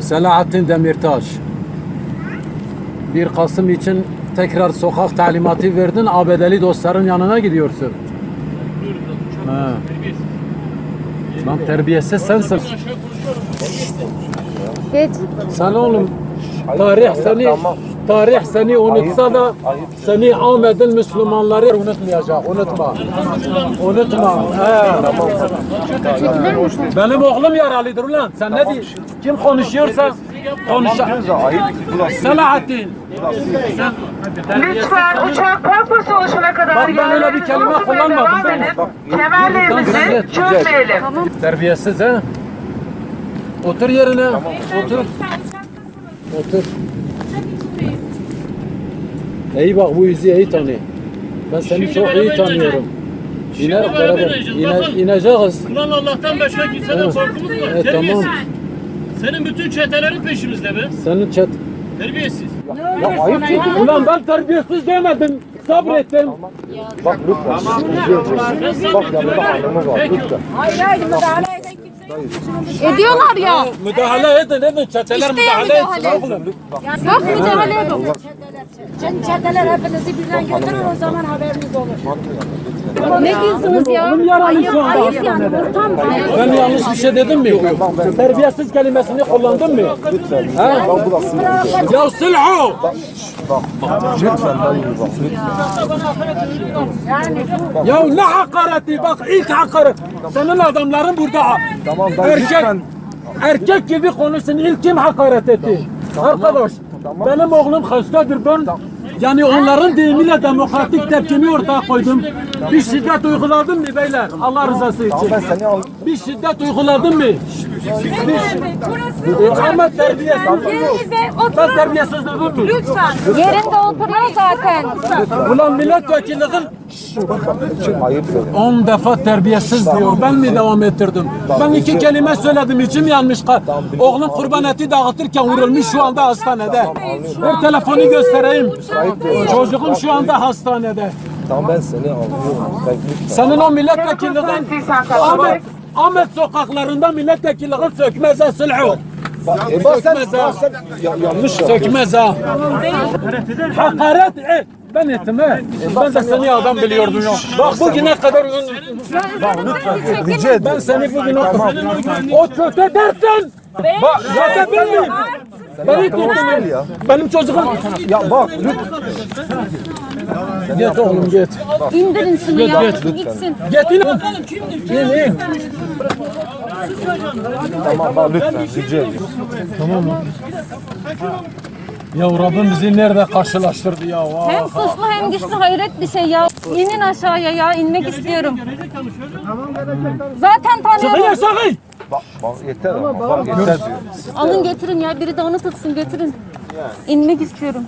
Selahattin Demirtaş. 1 Kasım için tekrar sokak talimatı verdin. ABD'li dostların yanına gidiyorsun. Ha. Lan terbiyesiz sensin. Geç. Sen oğlum tarih seni tarih seni unutsa da seni Ahmet'in Müslümanları unutmayacak. Unutma. Unutma. He. Benim oğlum yaralıdır ulan. Sen ne diyorsun? Kim konuşuyorsa konuşa. Selahattin. Sen Lütfen uçak park oluşuna kadar Bak ben öyle bir kelime kullanmadım, Kemerlerimizi çözmeyelim. Terbiyesiz ha. Otur yerine. Otur. Otur. İyi bak bu yüzü iyi tanı. Ben seni Şimdi çok iyi beraber tanıyorum. Şimdi İner beraber beraber. ineceğiz. ine- ineceğiz. Ulan Allah'tan başka kimseden Evet. korkumuz var. Evet, Terbiyesiz. tamam. Senin bütün çetelerin peşimizde be. Senin çet. Terbiyesiz. Ulan ben terbiyesiz demedim. Sabrettim. Bak lütfen. Bak yanında hanımı var Peki. lütfen. Ediyorlar ya. Müdahale edin edin. Çeteler müdahale etsin. Yok müdahale edin. Çeteler hepinizi birden götürür o zaman haberiniz olur. Ne diyorsunuz ya? Oğlum yaralı şu anda Ayıp yani ortam. Ben yanlış bir şey dedim mi? Terbiyesiz kelimesini kullandın mı? Lütfen. Ha? Ya silhu! Ya ne hakareti bak ilk hakaret. Senin adamların burada. Tamam Erkek, lütfen. erkek gibi konuşsun ilk kim hakaret etti? Arkadaş benim oğlum hastadır ben yani onların deyimiyle demokratik tepkimi ortaya koydum. Bir şiddet uyguladın mı beyler? Allah rızası için. Bir şiddet uyguladın mı? Bir Ahmet terbiyesiz. Ben terbiyesiz dedim mi? Yerinde oturuyor zaten. Ulan söyle. 10 defa terbiyesiz diyor. Ben mi devam ettirdim? Ben iki kelime söyledim. içim yanmış. Oğlum kurban eti dağıtırken vurulmuş şu anda hastanede. Ver telefonu göstereyim. Çocuğum şu anda hastanede. Tamam ben seni lütfen. Senin o milletvekilliğin Ahmet, Ahmet sokaklarında milletvekilliğin sökmez ha sülhu. Bak, e bak sen, bak sen ya, yanlış. Sökmez ha. Hakaret et. Ben ettim he. Ben de seni adam biliyordum ya. Bak bugüne kadar Bak lütfen. Rica ederim. Ben seni bugün o, o kötü dersin. Bak zaten benim. Beni ya. Benim çocuğum. Ya bak lütfen. Git oğlum git. İndirin şunu ya. Git, Gitsin. Git in. İn in. Tamam bak lütfen. Rica ediyorum. Ya Rabbim bizi nerede karşılaştırdı ya? Hem Vah. suçlu hem güçlü hayret bir şey ya. İnin aşağıya ya. inmek istiyorum. Zaten tanıyorum. aşağı. Bak bak yeter ama bak yeter diyor. Alın getirin ya. Biri de onu tutsun götürün. İnmek istiyorum.